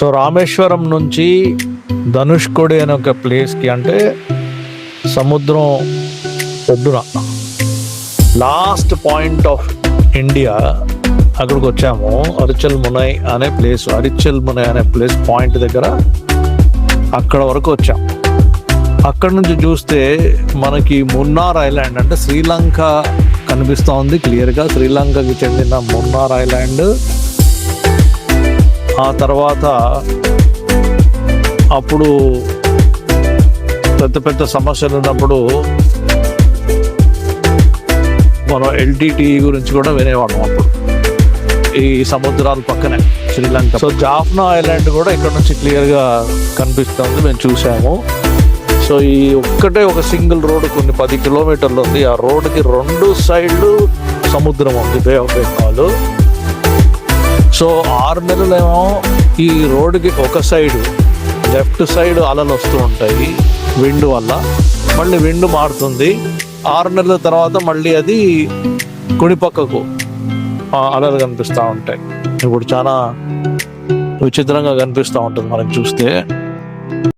So Rameswaram నుంచి ధనుష్కోడి అనే ఒక ప్లేస్కి అంటే సముద్రం ఒడ్డున. లాస్ట్ పాయింట్ ఆఫ్ ఇండియా అక్కడికి వచ్చాము. అరిచల్ మునై అనే ప్లేస్ అరిచల్ మునై అనే ప్లేస్ పాయింట్ దగ్గర అక్కడ వరకు వచ్చాం. అక్కడ నుంచి చూస్తే మనకి మున్నార్ ఐలాండ్ అంటే శ్రీలంక కనిపిస్తూ ఉంది క్లియర్గా శ్రీలంకకి చెందిన మున్నార్ ఐలాండ్ ఆ తర్వాత అప్పుడు పెద్ద పెద్ద సమస్యలు ఉన్నప్పుడు మనం ఎల్టీటీ గురించి కూడా వినేవాళ్ళం అప్పుడు. ఈ సముద్రాల పక్కనే. శ్రీలంక. సో జాఫ్నా ఐలాండ్ కూడా ఇక్కడ నుంచి క్లియర్గా కనిపిస్తుంది మేము చూసాము. సో ఈ ఒక్కటే ఒక సింగిల్ రోడ్ కొన్ని పది కిలోమీటర్లు ఉంది. ఆ రోడ్డుకి రెండు సైడ్లు సముద్రం ఉంది బే ఆఫ్ బెంగాల్. సో ఆరు నెలలేమో ఈ రోడ్డుకి ఒక సైడు లెఫ్ట్ సైడ్ అలలు వస్తూ ఉంటాయి విండ్ వల్ల. మళ్ళీ విండ్ మారుతుంది. ఆరు నెలల తర్వాత మళ్ళీ అది కుడి పక్కకు అలలు కనిపిస్తూ ఉంటాయి. ఇప్పుడు చాలా విచిత్రంగా కనిపిస్తూ ఉంటుంది మనకి చూస్తే.